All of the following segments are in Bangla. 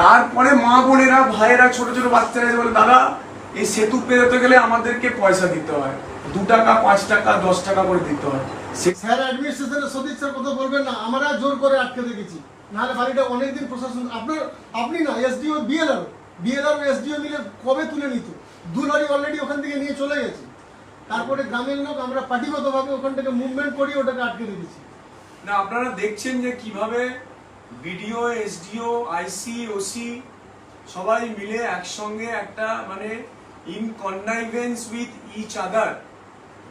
তারপরে মা বোনেরা ভাইয়েরা ছোট ছোট বাচ্চারা এসে বলে দাদা এই সেতু পেরোতে গেলে আমাদেরকে পয়সা দিতে হয়। দু টাকা পাঁচ টাকা দশ টাকা করে দিতে হয়। স্যার অ্যাডমিনিস্ট্রেশনের স্যার কথা বলবেন না আমরা জোর করে আটকে দেখেছি নাহলে বাড়িটা অনেকদিন প্রশাসন আপনার আপনি না এসডিও বিএলআর বিএলআর এসডিও মিলে কবে তুলে নিত? দু লরি অলরেডি ওখান থেকে নিয়ে চলে গেছে। তারপরে গ্রামের লোক আমরা পার্টিগতভাবে ওখান থেকে মুভমেন্ট করি ওটাকে আটকে রেখেছি। না আপনারা দেখছেন যে কীভাবে বিডিও, এসডিও, আইসি, ওসি সবাই মিলে একসঙ্গে একটা মানে in connivance with each other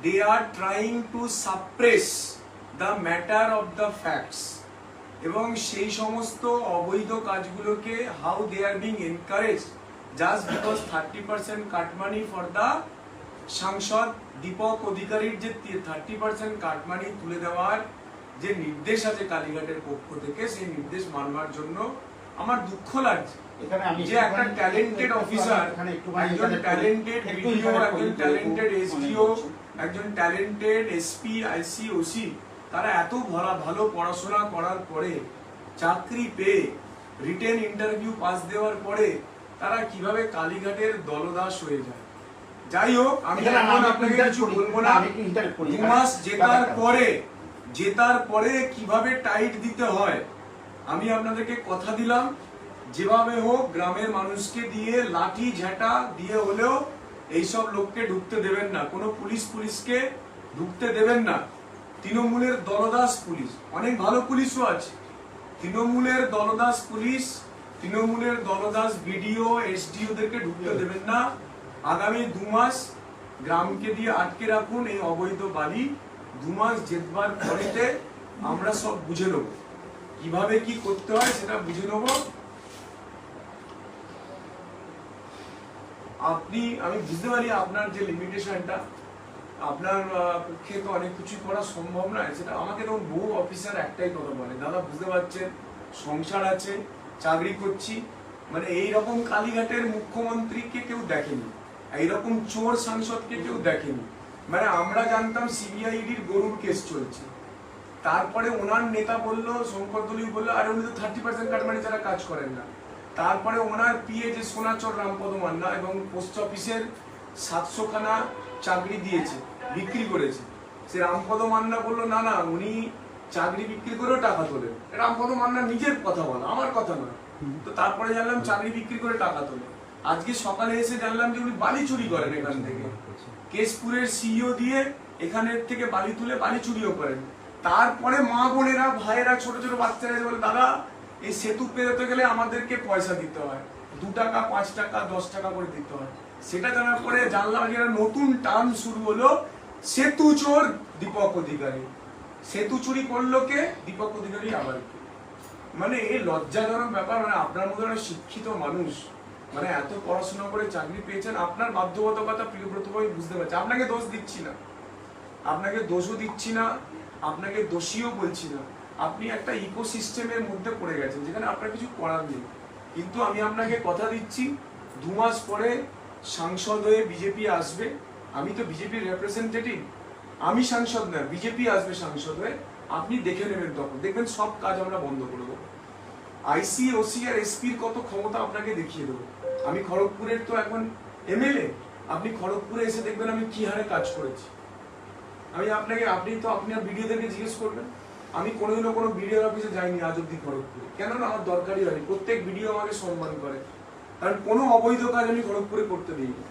they are trying to suppress the matter of the facts এবং সেই সমস্ত অবৈধ কাজগুলোকে how they are being encourage just because thirty percent cut money for the সাংসদ, দীপক অধিকারীর যে থার্টি পার্সেন্ট কাটমানি তুলে দেওয়ার যে নির্দেশ আছে কালীঘাটের পক্ষ থেকে সেই নির্দেশ মানবার জন্য আমার দুঃখ লাগছে। যে একটা ট্যালেন্টেড অফিসার একজন ট্যালেন্টেড একটু একজন ট্যালেন্টেড এসডিও একজন ট্যালেন্টেড এসপি আইসি ওসি তারা এত ভালো ভালো পড়াশোনা করার পরে চাকরি পেয়ে রিটেন ইন্টারভিউ পাস দেওয়ার পরে তারা কীভাবে কালীঘাটের দলদাস হয়ে যায়? যাই হোক আমি এখানে আপনাকে কিছু বলব না। দু মাস জেতার পরে জেতার পরে কীভাবে টাইট দিতে হয় আমি আপনাদেরকে কথা দিলাম। যেভাবে হোক গ্রামের মানুষকে দিয়ে লাঠি ঝাঁটা দিয়ে হলেও এইসব লোককে ঢুকতে দেবেন না। কোনো পুলিশ পুলিশকে ঢুকতে দেবেন না। তৃণমূলের দলদাস পুলিশ। অনেক ভালো পুলিশও আছে। তৃণমূলের দলদাস পুলিশ তৃণমূলের দলদাস বিডিও এসডিও দেরকে ঢুকতে দেবেন না। আগামী দু মাস গ্রামকে দিয়ে আটকে রাখুন এই অবৈধ বালি। দু মাস জেতবার পরেতে আমরা সব বুঝে নেব। কীভাবে কি করতে হয় সেটা বুঝে নেব। আপনি, আমি বুঝতে পারি আপনার যে লিমিটেশনটা আপনার পক্ষে তো অনেক কিছু করা সম্ভব নয়, সেটা আমাকে তখন বহু অফিসার একটাই কথা বলে। দাদা, বুঝতে পারছেন, সংসার আছে, চাকরি করছি মানে এই রকম কালীঘাটের মুখ্যমন্ত্রীকে কেউ দেখেনি, এইরকম চোর সাংসদকে কেউ দেখেনি। মানে আমরা জানতাম সিবিআইডির গরুর কেস চলছে। তারপরে ওনার নেতা বলল শঙ্কর বলল আরে উনি তো থার্টি পার্সেন্ট কাটমানি ছাড়া কাজ করেন না। তারপরে ওনার পিএ যে সোনাচর রামপদ মান্না এবং পোস্ট অফিসের সাতশোখানা চাকরি দিয়েছে বিক্রি করেছে। সে রামপদ মান্না বলল না না উনি চাকরি বিক্রি করেও টাকা তোলেন। রামপদ মান্না নিজের কথা বলা আমার কথা নয়। তো তারপরে জানলাম চাকরি বিক্রি করে টাকা তোলে আজকে সকালে এসে জানলাম যে উনি বালি চুরি করেন এখান থেকে। কেশপুরের সিইও দিয়ে এখানের থেকে বালি তুলে বালি চুরিও করেন। তারপরে মা বোনেরা, ভাইয়েরা, ছোট ছোট বাচ্চারা এসে বলে, দাদা, এই সেতু পেরোতে গেলে আমাদেরকে পয়সা দিতে হয়। দু টাকা, পাঁচ টাকা, দশ টাকা করে দিতে হয়। সেটা জানার পরে জানলাম যে নতুন টার্ম শুরু হলো, সেতু চোর, দীপক অধিকারী। সেতু চুরি করল কে? দীপক অধিকারী আবার মানে এই লজ্জাজনক ব্যাপার মানে আপনার মতো শিক্ষিত মানুষ মানে এত পড়াশোনা করে চাকরি পেয়েছেন, আপনার বাধ্যবাধকতা প্রিয়ব্রত ভাই বুঝতে পারছি। আপনাকে দোষ দিচ্ছি না। আপনাকে দোষও দিচ্ছি না, আপনাকে দোষীও বলছি না। আপনি একটা ইকোসিস্টেমের মধ্যে পড়ে গেছেন, যেখানে আপনার কিছু করার নেই। কিন্তু আমি আপনাকে কথা দিচ্ছি, দু মাস পরে সাংসদ হয়ে বিজেপি আসবে। আমি তো বিজেপির রিপ্রেজেন্টেটিভ আমি সাংসদ না, বিজেপি আসবে সাংসদ হয়ে। আপনি দেখে নেবেন তখন। দেখবেন সব কাজ আমরা বন্ধ করে দেবো। আইসি, ওসি আর এসপির কত ক্ষমতা আপনাকে দেখিয়ে দেবো? আমি খড়গপুরের তো এখন এমএলএ। আপনি খড়গপুরে এসে দেখবেন আমি কি হারে কাজ করেছি। আমি আপনাকে, আপনি তো আপনার ভিডিওদেরকে জিজ্ঞেস করবেন। আমি কোনোদিনও কোনো ভিডিও অফিসে যাইনি আজ অব্দি খড়গপুরে। কেন না আমার দরকারই হয়নি। প্রত্যেক ভিডিও আমাকে সম্মান করে। কারণ কোনো অবৈধ কাজ আমি খড়গপুরে করতে দিইনি।